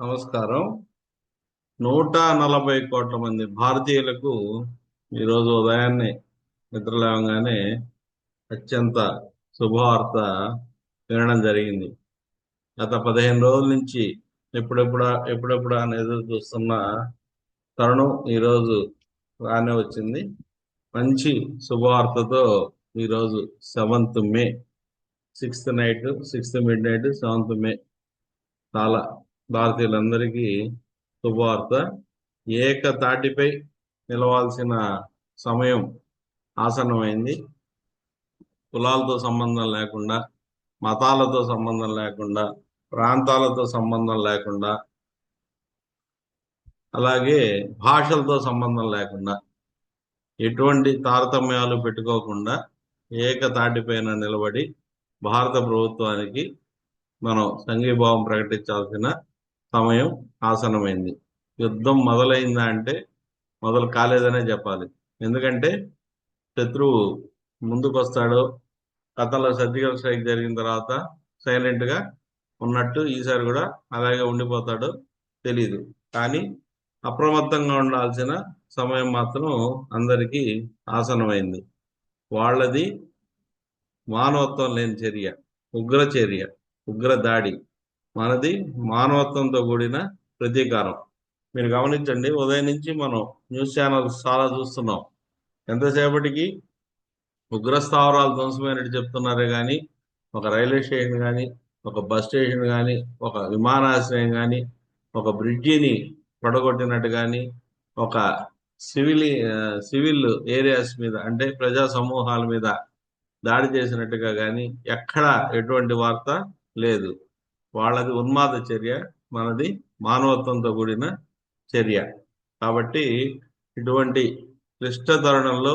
నమస్కారం. నూట నలభై కోట్ల మంది భారతీయులకు ఈరోజు ఉదయాన్నే నిద్రలేవగానే అత్యంత శుభవార్త వినడం జరిగింది. గత పదిహేను రోజుల నుంచి ఎప్పుడెప్పుడా ఎప్పుడెప్పుడా అని ఎదురు చూస్తున్న తరుణం ఈరోజు రానే వచ్చింది. మంచి శుభవార్తతో ఈరోజు seventh May sixth night sixth midnight seventh May చాలా భారతీయులందరికీ శుభవార్త. ఏకతాటిపై నిలవాల్సిన సమయం ఆసన్నమైంది. కులాలతో సంబంధం లేకుండా మతాలతో సంబంధం లేకుండా ప్రాంతాలతో సంబంధం లేకుండా అలాగే భాషలతో సంబంధం లేకుండా ఎటువంటి తారతమ్యాలు పెట్టుకోకుండా ఏకతాటిపైన నిలబడి భారత ప్రభుత్వానికి మనం సంఘీభావం ప్రకటించాల్సిన సమయం ఆసనమైంది యుద్ధం మొదలైందా అంటే మొదలు కాలేదనే చెప్పాలి. ఎందుకంటే శత్రువు ముందుకు వస్తాడో గతంలో సర్జికల్ స్ట్రైక్ జరిగిన తర్వాత సైలెంట్గా ఉన్నట్టు ఈసారి కూడా అలాగే ఉండిపోతాడో తెలియదు కానీ అప్రమత్తంగా ఉండాల్సిన సమయం మాత్రం అందరికీ ఆసనమైంది వాళ్ళది మానవత్వం లేని చర్య ఉగ్ర చర్య ఉగ్ర దాడి. మనది మానవత్వంతో కూడిన ప్రతీకారం. మీరు గమనించండి ఉదయం నుంచి మనం న్యూస్ ఛానల్స్ చాలా చూస్తున్నాం. ఎంతసేపటికి? ఉగ్ర స్థావరాలు ధ్వంసమైనట్టు చెప్తున్నారే కానీ ఒక రైల్వే స్టేషన్ కానీ ఒక బస్ స్టేషన్ కానీ ఒక విమానాశ్రయం కానీ ఒక బ్రిడ్జిని పడగొట్టినట్టు కానీ ఒక సివిల్ సివిల్ ఏరియాస్ మీద అంటే ప్రజా సమూహాల మీద దాడి చేసినట్టుగా కానీ ఎక్కడ ఎటువంటి వార్త లేదు. వాళ్ళది ఉన్మాద చర్య మనది మానవత్వంతో కూడిన చర్య. కాబట్టి ఇటువంటి క్లిష్ట తరుణంలో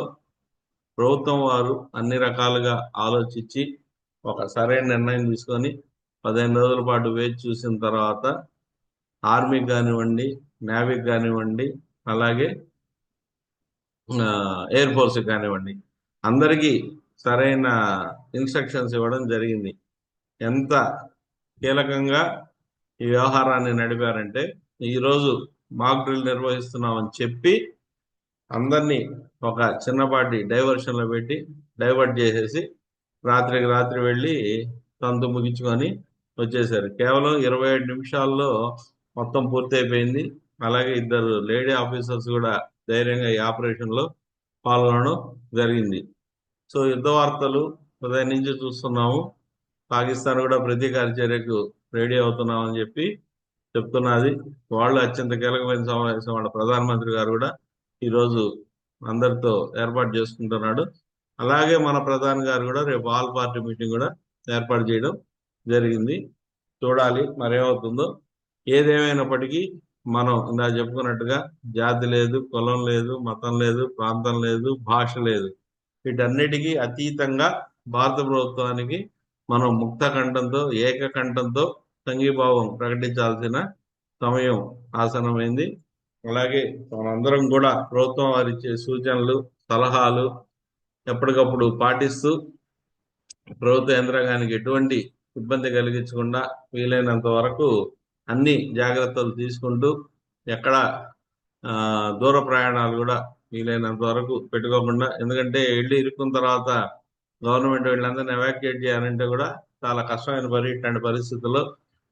ప్రభుత్వం వారు అన్ని రకాలుగా ఆలోచించి ఒక సరైన నిర్ణయం తీసుకొని పదిహేను రోజుల పాటు వేచి చూసిన తర్వాత ఆర్మీకి కానివ్వండి నేవీకి కానివ్వండి అలాగే ఎయిర్ ఫోర్స్కి కానివ్వండి అందరికీ సరైన ఇన్స్ట్రక్షన్స్ ఇవ్వడం జరిగింది. ఎంత కీలకంగా ఈ వ్యవహారాన్ని నడిపారంటే ఈరోజు మాక్ డ్రిల్ నిర్వహిస్తున్నామని చెప్పి అందరినీ ఒక చిన్నపాటి డైవర్షన్లో పెట్టి డైవర్ట్ చేసేసి రాత్రికి రాత్రి వెళ్ళి తంతు ముగించుకొని వచ్చేసారు. కేవలం ఇరవై ఏడు నిమిషాల్లో మొత్తం పూర్తయిపోయింది. అలాగే ఇద్దరు లేడీ ఆఫీసర్స్ కూడా ధైర్యంగా ఈ ఆపరేషన్లో పాల్గొనడం జరిగింది. సో యుద్ధ వార్తలు ఉదయం నుంచి చూస్తున్నాము. పాకిస్తాన్ కూడా ప్రతీకార చర్యకు రెడీ అవుతున్నామని చెప్పి చెప్తున్నది. వాళ్ళు అత్యంత కీలకమైన సమావేశం వాళ్ళ ప్రధానమంత్రి గారు కూడా ఈరోజు అందరితో ఏర్పాటు చేసుకుంటున్నాడు. అలాగే మన ప్రధాని గారు కూడా రేపు ఆల్ పార్టీ మీటింగ్ కూడా ఏర్పాటు చేయడం జరిగింది. చూడాలి మరేమవుతుందో ఏదేమైనప్పటికీ మనం ఇందా చెప్పుకున్నట్టుగా జాతి లేదు కులం లేదు మతం లేదు ప్రాంతం లేదు భాష లేదు. వీటన్నిటికీ అతీతంగా భారత ప్రభుత్వానికి మనం ముక్త కంఠంతో ఏక కంఠంతో సంఘీభావం ప్రకటించాల్సిన సమయం ఆసనమైంది. అలాగే మనందరం కూడా ప్రభుత్వం వారిచ్చే సూచనలు సలహాలు ఎప్పటికప్పుడు పాటిస్తూ ప్రభుత్వ యంత్రాంగానికి ఎటువంటి ఇబ్బంది కలిగించకుండా వీలైనంత వరకు అన్ని జాగ్రత్తలు తీసుకుంటూ ఎక్కడ దూర ప్రయాణాలు కూడా వీలైనంత వరకు పెట్టుకోకుండా ఎందుకంటే వెళ్ళి ఇరుక్కున్న తర్వాత గవర్నమెంట్ వీళ్ళందరినీ ఎవాక్యుయేట్ చేయాలంటే కూడా చాలా కష్టమైన పరి ఇట్లాంటి పరిస్థితుల్లో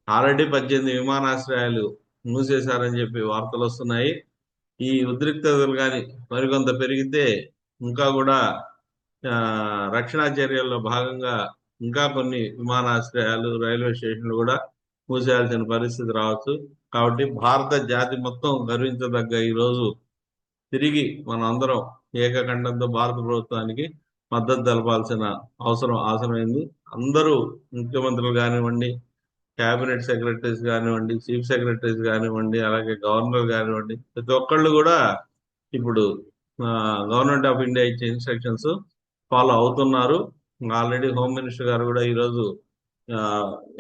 ఆల్రెడీ పద్దెనిమిది విమానాశ్రయాలు మూసేశారని చెప్పి వార్తలు వస్తున్నాయి. ఈ ఉద్రిక్తతలు కానీ మరికొంత పెరిగితే ఇంకా కూడా రక్షణా చర్యల్లో భాగంగా ఇంకా కొన్ని విమానాశ్రయాలు రైల్వే స్టేషన్లు కూడా మూసేయాల్సిన పరిస్థితి రావచ్చు. కాబట్టి భారత జాతి మొత్తం గర్వించదగ్గ ఈరోజు తిరిగి మనం అందరం ఏకఖండంతో భారత ప్రభుత్వానికి మద్దతు తెలపాల్సిన అవసరం అవసరమైంది అందరూ ముఖ్యమంత్రులు కానివ్వండి క్యాబినెట్ సెక్రటరీస్ కానివ్వండి చీఫ్ సెక్రటరీస్ కానివ్వండి అలాగే గవర్నర్ కానివ్వండి ప్రతి ఒక్కళ్ళు కూడా ఇప్పుడు గవర్నమెంట్ ఆఫ్ ఇండియా ఇచ్చే ఇన్స్ట్రక్షన్స్ ఫాలో అవుతున్నారు. ఆల్రెడీ హోమ్ మినిస్టర్ గారు కూడా ఈరోజు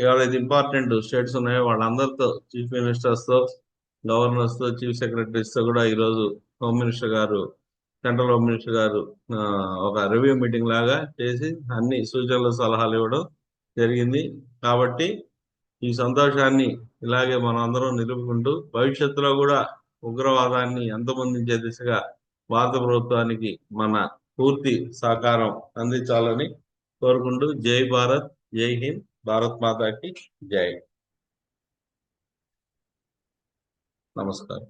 ఎవరైతే ఇంపార్టెంట్ స్టేట్స్ ఉన్నాయో వాళ్ళందరితో చీఫ్ మినిస్టర్స్తో గవర్నర్స్తో చీఫ్ సెక్రటరీస్తో కూడా ఈరోజు హోమ్ మినిస్టర్ గారు సెంట్రల్ హోమ్ మినిస్టర్ గారు ఒక రివ్యూ మీటింగ్ లాగా చేసి అన్ని సూచనలు సలహాలు ఇవ్వడం జరిగింది. కాబట్టి ఈ సంతోషాన్ని ఇలాగే మనం అందరం నిలుపుకుంటూ భవిష్యత్తులో కూడా ఉగ్రవాదాన్ని అంతమొందించే దిశగా భారత ప్రభుత్వానికి మన పూర్తి సహకారం అందించాలని కోరుకుంటూ జై భారత్ జై హింద్ భారత్ మాతాకి జై. నమస్కారం.